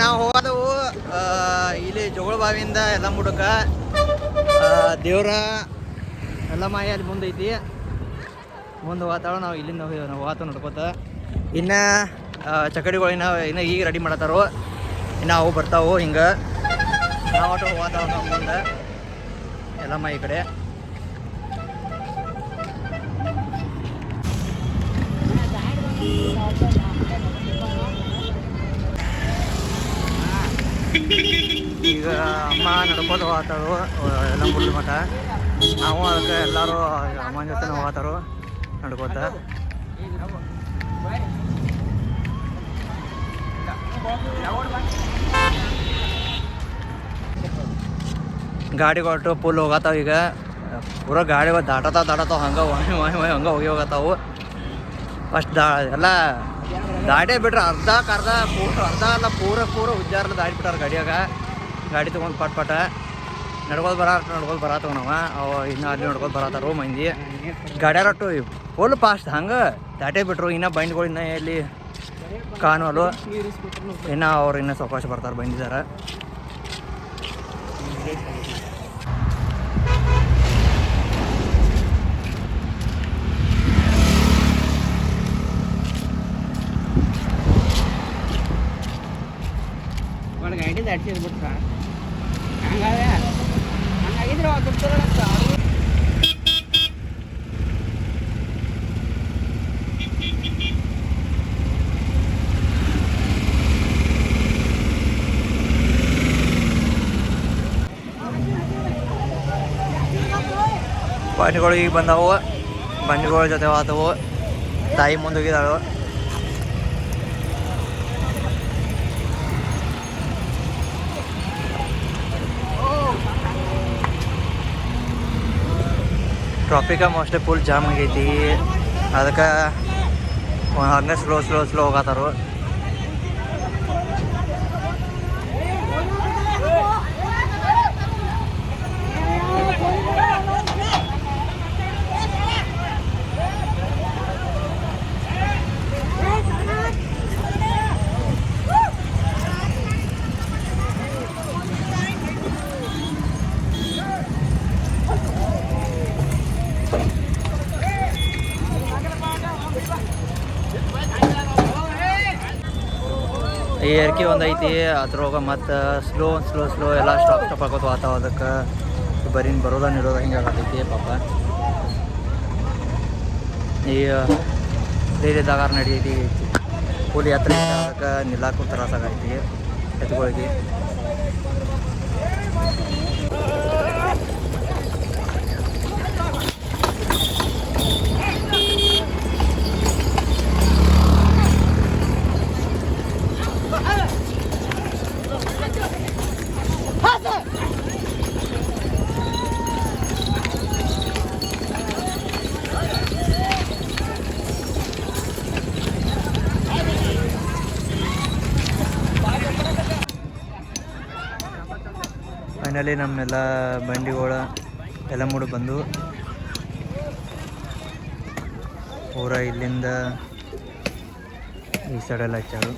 ನಾವು ಹೋದವು ಇಲ್ಲಿ ಜೋಗಳ ಬಾವಿಯಿಂದ ಎಲ್ಲ ಮುಡಕ ದೇವ್ರ ಎಲ್ಲ ಮಾಯ ಅಲ್ಲಿ ಮುಂದೆ ಐತಿ ಮುಂದೆ ಹೋಗ್ತಾವ ನಾವು ಇಲ್ಲಿಂದ ನಾವು ಹೋಗ್ತಾವ ನೋಡ್ಕೋತ, ಇನ್ನು ಚಕಡಿಗಳು ಇನ್ನ, ಇನ್ನು ಈಗ ರೆಡಿ ಮಾಡತ್ತಾರೋ, ಇನ್ನು ಅವು ಬರ್ತಾವು ಹಿಂಗೆ. ನಾವು ಹೋಗ್ತಾವ ನಾವು ಮುಂದೆ ಮಾಯ ಈ ಕಡೆ. ಈಗ ಅಮ್ಮ ನಡ್ಕೊಂಡು ಹೋಗ್ತಾರು ಎಲ್ಲ ಮುಳ್ಳು ಮಠ. ನಾವು ಅದಕ್ಕೆ ಎಲ್ಲರೂ ಅಮ್ಮನ ಜೊತೆ ಹೋಗ್ತಾರು, ನಡ್ಕೋತ. ಗಾಡಿ ಕೊಟ್ಟು ಫುಲ್ ಹೋಗತ್ತಾವ ಈಗ. ಪೂರ ಗಾಡಿ ದಾಟತಾವ ದಾಟತಾವ ಹಂಗೆ ಹಂಗ ಹಂಗೆ ಹೋಗಿ ಹೋಗತ್ತಾವು. ಫಸ್ಟ್ ದಾ, ಎಲ್ಲ ದಾಟೇ ಬಿಟ್ರೆ ಅರ್ಧಕ್ಕೆ ಅರ್ಧ ಪೂರ ಅರ್ಧ ಅಲ್ಲ, ಪೂರ ಪೂರ ಉಜ್ಜಾರಲ್ಲ ದಾಡಿ ಬಿಟ್ಟಾರ ಗಾಡಿಯಾಗ. ಗಾಡಿ ತೊಗೊಂಡು ಪಟ್ ಪಟ. ನಡ್ಕೋದು ಬರ ನಡ್ಕೋದು ಬರ ತಗೊಂಡವ ಅವ. ಇನ್ನು ಅಲ್ಲಿ ನಡ್ಕೋದು ಬರತ್ತಾರ ಮಂದಿ. ಗಾಡ್ಯಾರಟ್ಟು ಫುಲ್ ಫಾಸ್ಟ್ ಹಂಗೆ. ದಾಟೇ ಬಿಟ್ರು. ಇನ್ನು ಬೈಂಡ್ಗಳು ಇನ್ನೂ ಎಲ್ಲಿ ಕಾಣುವಲ್ಲು. ಇನ್ನು ಅವ್ರು ಇನ್ನೂ ಸಾವಕಾಶ ಬರ್ತಾರೆ ಬಂದಿದ್ದಾರೆ ಒಂದು ಗಾಡಿ ದಾಡ್ಸಿದ್ ಬಿಟ್ರ ಹಂಗಾವೆ ಹಂಗಾಗಿದ್ರೆ ಅವ್ರು ಬಂಡಿಗಳು ಈಗ ಬಂದಾವು ಬಂಡಿಗಳ ಜೊತೆ ಹೋದವು ತಾಯಿ ಮುಂದೆ ಟ್ರಾಫಿಕ ಮೋಸ್ಟ್ಲಿ ಫುಲ್ ಜಾಮ್ ಆಗೈತಿ. ಅದಕ್ಕೆ ಹಂಗೆ ಸ್ಲೋ ಸ್ಲೋ ಸ್ಲೋ ಹೋಗತ್ತಾರು ಈ ಎರ್ಕಿ ಒಂದೈತಿ ಐತಿ ಅದ್ರೊಳಗ ಮತ್ತು ಸ್ಲೋ ಸ್ಲೋ ಸ್ಲೋ ಎಲ್ಲ ಸ್ಟಾಪ್ ಸ್ಟಾಪ್ ಆಗೋದು ಆತಾವ ಅದಕ್ಕೆ ಬರೀ ಬರೋದ ನಿರೋದ ಹಿಂಗೆ ಆಗತೈತಿ ಪಾಪ. ಈ ಬೇರೆ ದಾಗಾರ ನಡೀತಿ ಕೂಲಿ ಯಾತ್ರೆ ಅದಕ್ಕೆ ನಿಲ್ಲಕ್ಕೂ ತ್ರಾಸಾಗೈತಿ ಎತ್ಗಳಿಗೆ ಫೈನಲಿ ನಮ್ಮೆಲ್ಲ ಬಂಡಿಗಳ ಎಲ್ಲ ಮೂಡು ಬಂದು ಪೂರ ಇಲ್ಲಿಂದ ಈ ಸೈಡೆಲ್ಲ ಹಚ್ಚಾರು.